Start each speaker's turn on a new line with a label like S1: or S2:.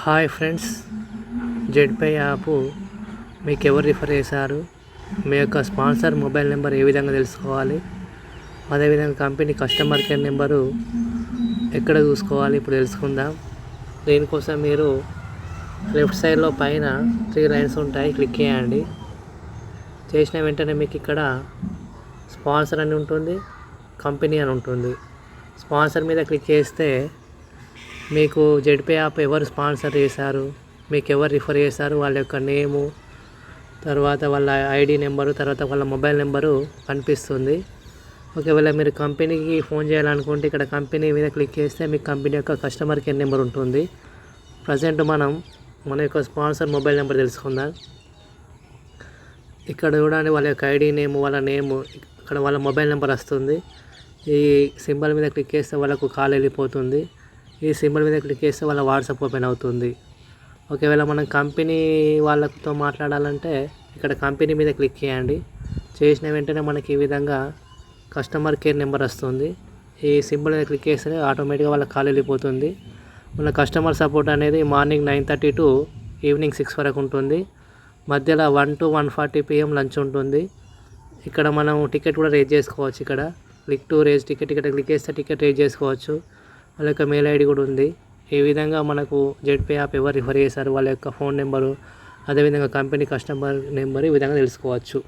S1: Hi friends Zedpay app మీకు ఎవరు refer చేశారు? మీ యొక్క స్పాన్సర్ మొబైల్ నెంబర్ ఏ విధంగా తెలుసుకోవాలి? అదేవిధంగా కంపెనీ కస్టమర్ కేర్ నెంబరు ఎక్కడ చూసుకోవాలి? ఇప్పుడు తెలుసుకుందాం. దీనికోసం మీరు లెఫ్ట్ సైడ్లో పైన త్రీ లైన్స్ ఉంటాయి క్లిక్ చేయండి. చేసిన వెంటనే మీకు ఇక్కడ స్పాన్సర్ అని ఉంటుంది కంపెనీ అని ఉంటుంది. స్పాన్సర్ మీద క్లిక్ చేస్తే మీకు జెడ్పే యాప్ ఎవరు స్పాన్సర్ చేశారు? మీకు ఎవరు రిఫర్ చేశారు? వాళ్ళ యొక్క నేము తర్వాత వాళ్ళ ఐడి నెంబరు తర్వాత వాళ్ళ మొబైల్ నెంబరు కనిపిస్తుంది. ఒకవేళ మీరు కంపెనీకి ఫోన్ చేయాలనుకుంటే ఇక్కడ కంపెనీ మీద క్లిక్ చేస్తే మీకు కంపెనీ యొక్క కస్టమర్ కేర్ నెంబర్ ఉంటుంది. ప్రజెంట్ మనం మన యొక్క స్పాన్సర్ మొబైల్ నెంబర్ తెలుసుకుందాం. ఇక్కడ చూడండి వాళ్ళ యొక్క ఐడి నేమ్ వాళ్ళ నేమ్ ఇక్కడ వాళ్ళ మొబైల్ నెంబర్ వస్తుంది. ఈ సింబల్ మీద క్లిక్ చేస్తే వాళ్ళకు కాల్ వెళ్ళిపోతుంది. ఈ సింబల్ మీద క్లిక్ చేస్తే వాళ్ళ వాట్సాప్ ఓపెన్ అవుతుంది. ఒకవేళ మనం కంపెనీ వాళ్ళతో మాట్లాడాలంటే ఇక్కడ కంపెనీ మీద క్లిక్ చేయండి. చేసిన వెంటనే మనకి ఈ విధంగా కస్టమర్ కేర్ నెంబర్ వస్తుంది. ఈ సింబల్ మీద క్లిక్ చేస్తే ఆటోమేటిక్గా వాళ్ళ కాల్ వెళ్ళిపోతుంది. మన కస్టమర్ సపోర్ట్ అనేది morning nine thirty to evening six వరకు ఉంటుంది. మధ్యలో one to one forty PM lunch ఉంటుంది. ఇక్కడ మనం టికెట్ కూడా రేజ్ చేసుకోవచ్చు ఇక్కడ. క్లిక్ టు రేజ్ టికెట్ ఇక్కడ క్లిక్ చేస్తే టికెట్ రేజ్ చేసుకోవచ్చు. వాళ్ళ యొక్క మెయిల్ ఐడి కూడా ఉంది. ఈ విధంగా మనకు జెడ్పే యాప్ ఎవరు రిఫర్ చేశారు వాళ్ళ యొక్క ఫోన్ నెంబరు అదేవిధంగా కంపెనీ కస్టమర్ నెంబర్ ఈ విధంగా తెలుసుకోవచ్చు.